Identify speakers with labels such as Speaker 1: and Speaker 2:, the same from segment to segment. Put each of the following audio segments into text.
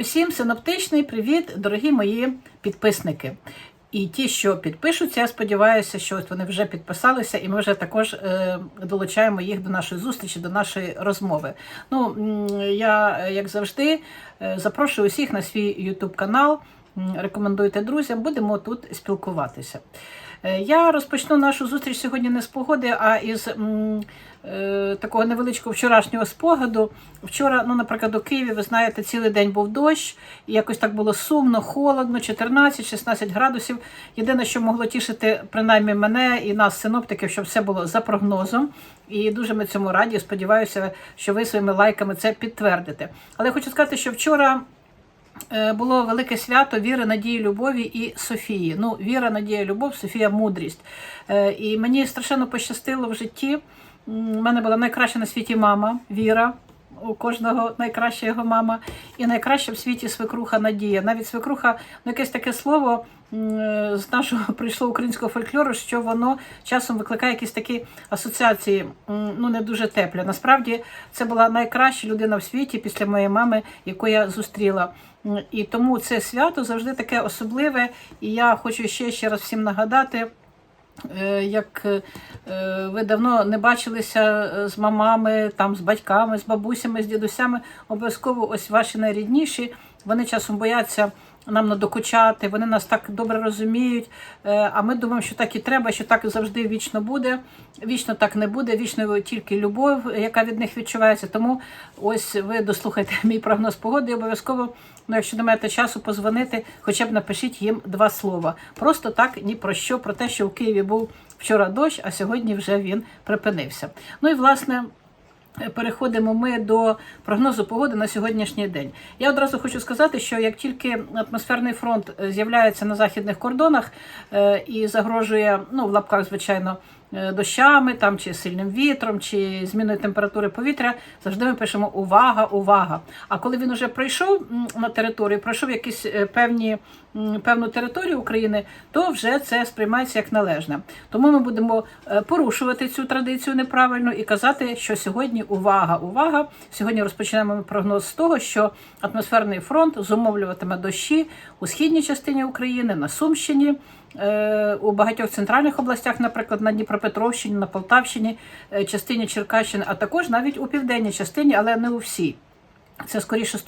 Speaker 1: Усім синоптичний привіт, дорогі мої підписники. І ті, що підпишуться, я сподіваюся, що от вони вже підписалися, і ми вже також е, долучаємо їх до нашої зустрічі, до нашої розмови. Ну, я, як завжди, е, запрошую усіх на свій YouTube канал. Рекомендуйте друзям, будемо тут спілкуватися. Е, Я розпочну нашу зустріч сьогодні не з погоди, а із м, е, такого невеличкого вчорашнього спогаду. Вчора, ну, наприклад, у Києві, ви знаєте, цілий день був дощ, і якось так було сумно, холодно, 14-16 градусів. Єдине, що могло тішити принаймні мене і нас, синоптиків, щоб все було за прогнозом. І дуже ми цьому раді. Сподіваюся, що ви своїми лайками це підтвердите. Але я хочу сказати, що вчора. Е, було велике свято віри, надії, любові і Софії. Ну, віра, надія, любов, Софія мудрість. Е, І мені страшенно пощастило в житті. У мене була найкраща на світі мама Віра. У кожного найкраща його мама, і найкраща в світі свекруха Надія. Навіть свекруха, ну якесь таке слово е, з нашого прийшло українського фольклору, що воно часом викликає якісь такі асоціації, ну не дуже теплі. Насправді це була найкраща людина в світі після моєї мами, яку я зустріла. І тому це свято завжди таке особливе. І я хочу ще ще раз всім нагадати. Е, Як е, ви давно не бачилися е, з мамами, там, з батьками, з бабусями, з дідусями, обов'язково ось ваші найрідніші, вони часом бояться нам надокучати, вони нас так добре розуміють. е, А ми думаємо, що так і треба, що так завжди вічно буде. Вічно так не буде, вічно тільки любов, яка від них відчувається. Тому ось ви дослухайте мій прогноз погоди і обов'язково, ну, якщо не маєте часу позвонити, хоча б напишіть їм два слова. Просто так ні про що, про те, що у Києві був вчора дощ, а сьогодні вже він припинився. Ну і власне. Переходимо ми до прогнозу погоди на сьогоднішній день. Я одразу хочу сказати, що як тільки атмосферний фронт е, з'являється на західних кордонах е, і загрожує, ну в лапках, звичайно, дощами там чи сильним вітром, чи зміною температури повітря, завжди ми пишемо увага, увага. А коли він уже пройшов на територію, пройшов якісь е, певні певну територію України, то вже це сприймається як належне. Тому ми будемо е, порушувати цю традицію неправильно і казати, що сьогодні увага, увага. Сьогодні розпочинаємо ми прогноз з того, що атмосферний фронт зумовлюватиме дощі у східній частині України, на Сумщині. Е, У багатьох центральних областях, наприклад, на Дніпропетровщині, на Полтавщині, е, частині Черкащини, а також навіть у південній частині, але не у всій. Це скоріше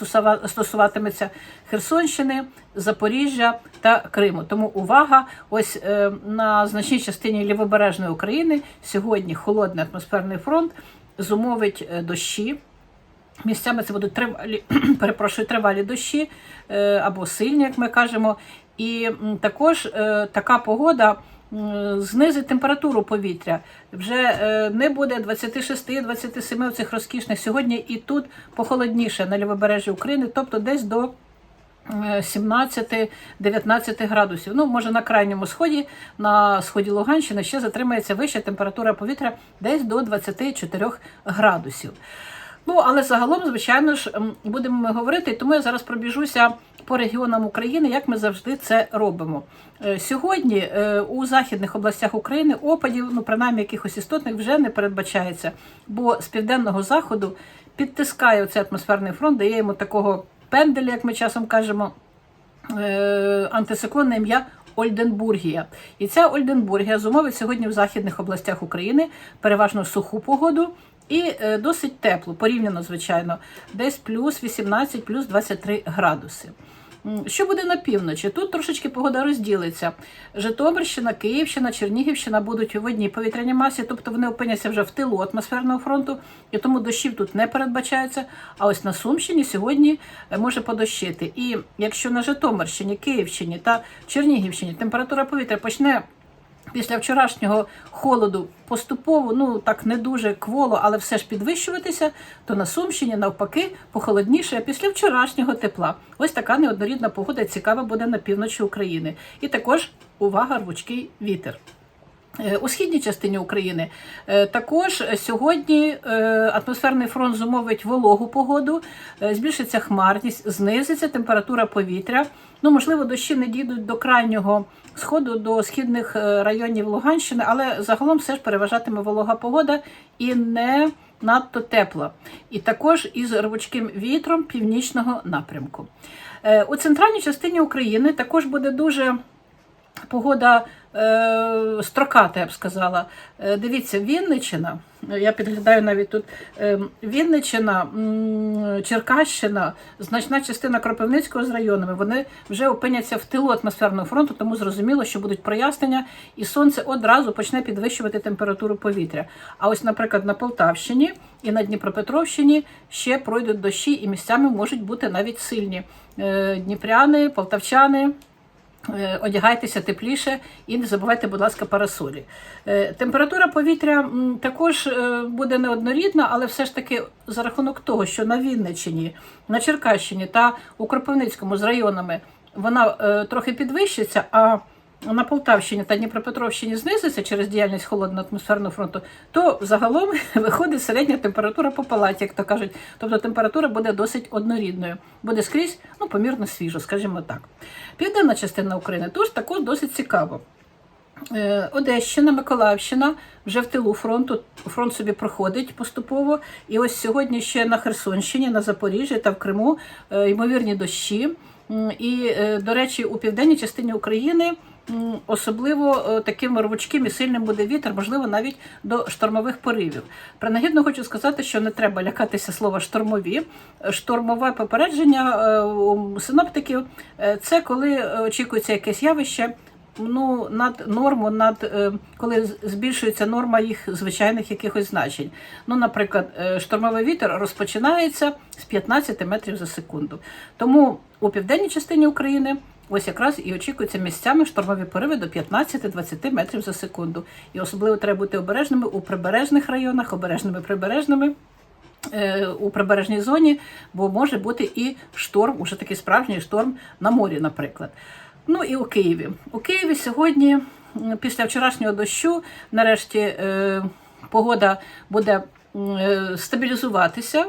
Speaker 1: стосуватиметься Херсонщини, Запоріжжя та Криму. Тому увага! Ось е, на значній частині лівобережної України сьогодні холодний атмосферний фронт зумовить дощі. Місцями це будуть тривалі, перепрошую, тривалі дощі або сильні, як ми кажемо. І також е, така погода знизить температуру повітря. Вже е, не буде 26-27 цих розкішних. Сьогодні і тут похолодніше на лівобережжі України, тобто десь до е, 17-19 градусів. Ну, може, на крайньому сході, на сході Луганщини ще затримається вища температура повітря десь до 24 градусів. Ну, але загалом, звичайно ж, будемо ми говорити, тому я зараз пробіжуся по регіонам України, як ми завжди це робимо. Е, Сьогодні е, у західних областях України опадів, ну принаймні якихось істотних, вже не передбачається, бо з південного заходу підтискає цей атмосферний фронт, дає йому такого пенделя, як ми часом кажемо, е, антициклонне ім'я Ольденбургія. І ця Ольденбургія зумовить сьогодні в західних областях України переважно суху погоду і е, досить теплу, порівняно, звичайно, десь плюс 18, плюс 23 градуси. Що буде на півночі? Тут трошечки погода розділиться. Житомирщина, Київщина, Чернігівщина будуть в одній повітряній масі, тобто вони опиняться вже в тилу атмосферного фронту, і тому дощів тут не передбачається. А ось на Сумщині сьогодні е, може подощити. І якщо на Житомирщині, Київщині та Чернігівщині температура повітря почне після вчорашнього холоду поступово, ну так не дуже кволо, але все ж підвищуватися, то на Сумщині навпаки похолодніше після вчорашнього тепла. Ось така неоднорідна погода цікава буде на півночі України. І також увага, рвучкий вітер. Е, У східній частині України е, також сьогодні е, атмосферний фронт зумовить вологу погоду, збільшиться хмарність, знизиться температура повітря. Ну, можливо, дощі не дійдуть до крайнього сходу, до східних районів Луганщини, але загалом все ж переважатиме волога погода і не надто тепла, і також із рвучким вітром північного напрямку. У центральній частині України також буде дуже погода строката, я б сказала. Е, дивіться, Вінничина, я підглядаю навіть тут е, Вінничина, Черкащина, значна частина Кропивницького з районами, вони вже опиняться в тилу атмосферного фронту, тому зрозуміло, що будуть прояснення, і сонце одразу почне підвищувати температуру повітря. А ось, наприклад, на Полтавщині і на Дніпропетровщині ще пройдуть дощі, і місцями можуть бути навіть сильні. Е, Дніпряни, полтавчани. Е, Одягайтеся тепліше і не забувайте, будь ласка, парасолі. Е, Температура повітря також е, буде неоднорідна, але все ж таки за рахунок того, що на Вінниччині, на Черкащині та у Кропивницькому з районами вона трохи підвищиться, а на Полтавщині та Дніпропетровщині знизиться через діяльність холодного атмосферного фронту, то загалом виходить середня температура по палаті, як то кажуть. Тобто температура буде досить однорідною. Буде скрізь ну, помірно свіжо, скажімо так. Південна частина України тож також досить цікаво. Е, Одещина, Миколаївщина вже в тилу фронту. Фронт собі проходить поступово. І ось сьогодні ще на Херсонщині, на Запоріжжі та в Криму е, ймовірні дощі. І, е, до речі, у південній частині України особливо е, таким рвучким і сильним буде вітер, можливо, навіть до штормових поривів. Принагідно хочу сказати, що не треба лякатися слова штормові. Штормове попередження е, у синоптиків е, це коли очікується якесь явище ну, над норму, над коли збільшується норма їх звичайних якихось значень. Ну, наприклад, штормовий вітер розпочинається з 15 метрів за секунду. Тому у південній частині України ось якраз і очікуються місцями штормові пориви до 15-20 метрів за секунду. І особливо треба бути обережними у прибережних районах, обережними прибережними е, у прибережній зоні, бо може бути і шторм, уже такий справжній шторм на морі, наприклад. Ну і у Києві. У Києві сьогодні, після вчорашнього дощу, нарешті е, погода буде е, стабілізуватися.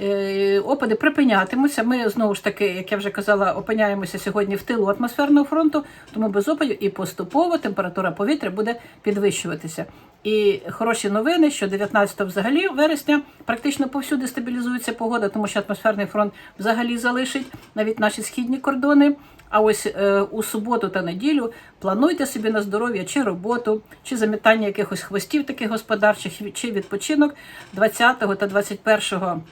Speaker 1: Е, Опади припинятимуться. Ми знову ж таки, як я вже казала, опиняємося сьогодні в тилу атмосферного фронту, тому без опадів і поступово температура повітря буде підвищуватися. І хороші новини, що 19 взагалі вересня практично повсюди стабілізується погода, тому що атмосферний фронт взагалі залишить навіть наші східні кордони. А ось е, у суботу та неділю плануйте собі на здоров'я чи роботу, чи замітання якихось хвостів таких господарчих, чи відпочинок 20 та 21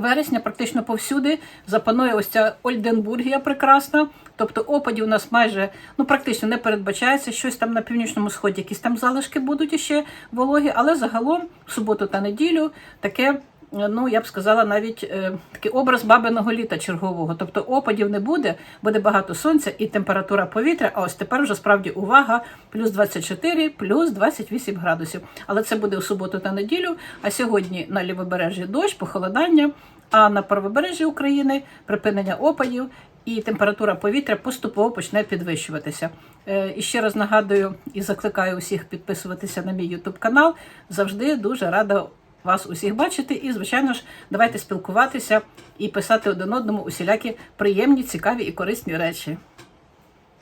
Speaker 1: вересня практично повсюди запанує ось ця Ольденбургія прекрасна. Тобто опадів у нас майже ну практично не передбачається. Щось там на північному сході, якісь там залишки будуть іще вологі, але загалом в суботу та неділю таке. Ну, я б сказала, навіть е, такий образ бабиного літа чергового. Тобто опадів не буде, буде багато сонця і температура повітря. А ось тепер вже справді увага: плюс 24, плюс 28 градусів. Але це буде у суботу та неділю. А сьогодні на лівобережжі дощ, похолодання, а на правобережжі України припинення опадів. І температура повітря поступово почне підвищуватися. Е, І ще раз нагадую і закликаю усіх підписуватися на мій YouTube канал. Завжди дуже рада вас усіх бачити. І, звичайно ж, давайте спілкуватися і писати один одному усілякі приємні, цікаві і корисні речі.